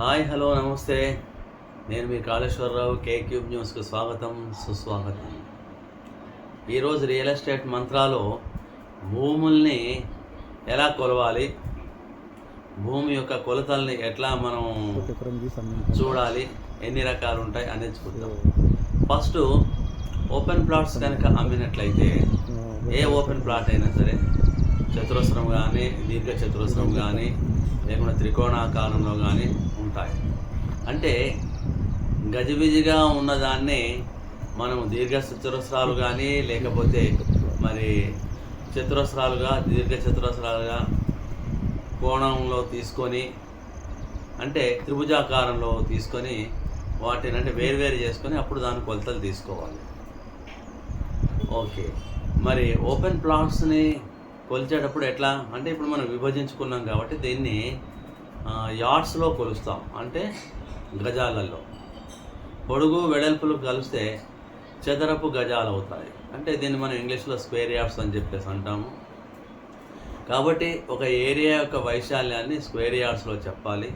Hi hello నమస్తే. నేను మీ కాళేశ్వరరావు కేక్యూబ్ న్యూస్కు స్వాగతం సుస్వాగతం. ఈరోజు రియల్ ఎస్టేట్ మంత్రాలు భూముల్ని ఎలా కొలవాలి? భూమి యొక్క కొలతల్ని ఎట్లా మనం చూడాలి? ఎన్ని రకాలు ఉంటాయి అనేది చూద్దాం. ఫస్ట్ ఓపెన్ ప్లాట్స్ కనుక అమ్మినట్లయితే ఏ ఓపెన్ ప్లాట్ అయినా సరే చతురస్రం కానీ దీర్ఘ చతురస్రం కానీ లేకుండా త్రికోణాకారంలో కానీ ఉంటాయి. అంటే గజిబిజిగా ఉన్నదాన్ని మనం దీర్ఘ చతురస్రాలు కానీ లేకపోతే మరి చతురస్రాలుగా దీర్ఘ చతురస్రాలుగా కోణంలో తీసుకొని అంటే త్రిభుజాకారంలో తీసుకొని వాటిని అంటే వేరువేరు చేసుకొని అప్పుడు దాని కొలతలు తీసుకోవాలి. ఓకే. మరి ఓపెన్ ప్లాట్స్ని కొలిచేటప్పుడు ఎట్లా? అంటే ఇప్పుడు మనం విభజించుకున్నాం కాబట్టి దీన్ని యార్డ్స్లో కొలుస్తాం. అంటే గజాలలో పొడుగు వెడల్పులు కలిస్తే చదరపు గజాలు అవుతాయి. అంటే దీన్ని మనం ఇంగ్లీష్లో స్క్వేర్ యార్డ్స్ అని చెప్పేసి అంటాము. కాబట్టి ఒక ఏరియా యొక్క వైశాల్యాన్ని స్క్వేర్ యార్డ్స్లో చెప్పాలి.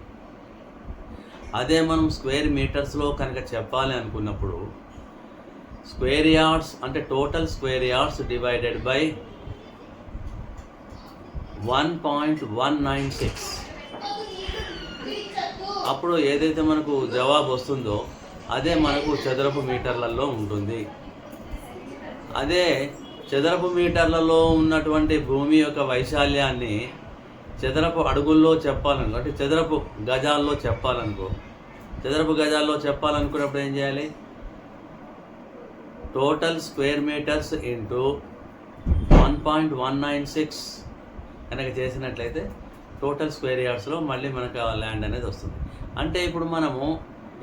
అదే మనం స్క్వేర్ మీటర్స్లో కనుక చెప్పాలి అనుకున్నప్పుడు స్క్వేర్ యార్డ్స్ అంటే total square yards divided by one point one nine six అప్పుడు ఏదైతే మనకు జవాబు వస్తుందో అదే మనకు చదరపు మీటర్లలో ఉంటుంది. అదే చదరపు మీటర్లలో ఉన్నటువంటి భూమి యొక్క వైశాల్యాన్ని చదరపు అడుగుల్లో చెప్పాలనుకో అంటే చదరపు గజాల్లో చెప్పాలనుకో చదరపు గజాల్లో చెప్పాలనుకున్నప్పుడు ఏం చేయాలి? Total square metres into one point one nine six కనుక చేసినట్లయితే టోటల్ స్క్వేర్ యార్డ్స్లో మళ్ళీ మనకు ఆ ల్యాండ్ అనేది వస్తుంది. అంటే ఇప్పుడు మనము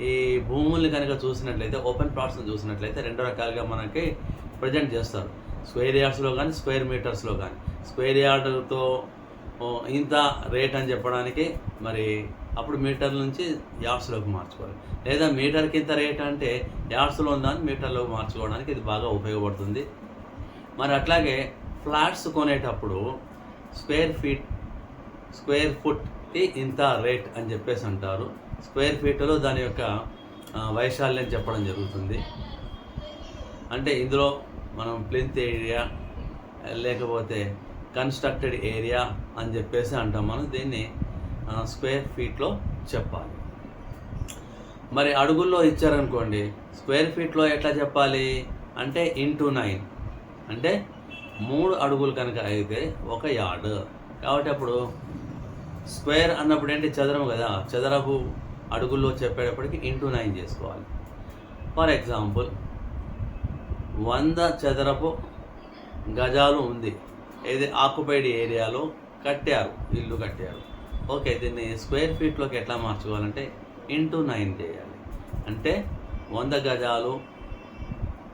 ఈ భూముల్ని కనుక చూసినట్లయితే ఓపెన్ ప్లాట్స్ని చూసినట్లయితే రెండు రకాలుగా మనకి ప్రజెంట్ చేస్తారు. స్క్వేర్ యార్డ్స్లో కానీ స్క్వేర్ మీటర్స్లో కానీ స్క్వేర్ యార్డ్తో ఇంత రేట్ అని చెప్పడానికి మరి అప్పుడు మీటర్ నుంచి యార్డ్స్లోకి మార్చుకోవాలి. లేదా మీటర్కి ఇంత రేట్ అంటే యార్డ్స్లో ఉందని మీటర్లోకి మార్చుకోవడానికి ఇది బాగా ఉపయోగపడుతుంది. మరి అట్లాగే ఫ్లాట్స్ కొనేటప్పుడు స్క్వేర్ ఫీట్ స్క్వేర్ ఫుట్కి ఇంత రేట్ అని చెప్పేసి అంటారు. స్క్వేర్ ఫీట్లో దాని యొక్క వైశాల్యం చెప్పడం జరుగుతుంది. అంటే ఇందులో మనం ప్లింత్ ఏరియా లేకపోతే కన్స్ట్రక్టెడ్ ఏరియా అని చెప్పేసి అంటాం మనం. దీన్ని స్క్వేర్ ఫీట్లో చెప్పాలి. మరి అడుగుల్లో ఇచ్చారనుకోండి స్క్వేర్ ఫీట్లో ఎట్లా చెప్పాలి? అంటే ఇంటూ నైన్. అంటే మూడు అడుగులు కనుక అయితే ఒక యార్డ్ కాబట్టి అప్పుడు స్క్వేర్ అన్నప్పుడు ఏంటి చదరం కదా. చదరపు అడుగుల్లో చెప్పేటప్పటికి ఇంటూ నైన్ చేసుకోవాలి. ఫర్ ఎగ్జాంపుల్ వంద చదరపు గజాలు ఉంది. ఏది? ఆక్యుపైడ్ ఏరియాలో కట్టారు. ఇల్లు కట్టారు. ఓకే దీన్ని స్క్వేర్ ఫీట్లోకి ఎట్లా మార్చుకోవాలంటే ఇంటూ నైన్ చేయాలి. అంటే వంద గజాలు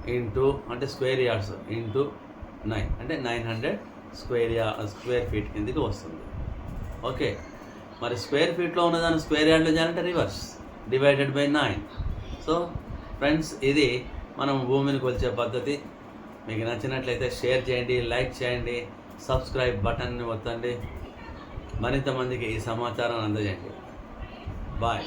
ఇంటూ అంటే స్క్వేర్ యార్డ్స్ ఇంటూ నైన్. అంటే nine hundred square yar square feet కిందకి వస్తుంది. ఓకే. మరి స్క్వేర్ ఫీట్లో ఉన్నదాన్ని స్క్వేర్ యార్డ్లో చేయాలంటే reverse. Divided by nine. So friends ఇది మనం భూమిని కొలిచే పద్ధతి. మీకు నచ్చినట్లయితే షేర్ చేయండి లైక్ చేయండి సబ్స్క్రైబ్ బటన్ని ఒత్తండి. మరింత మందికి ఈ సమాచారాన్ని అందజేయండి. బాయ్.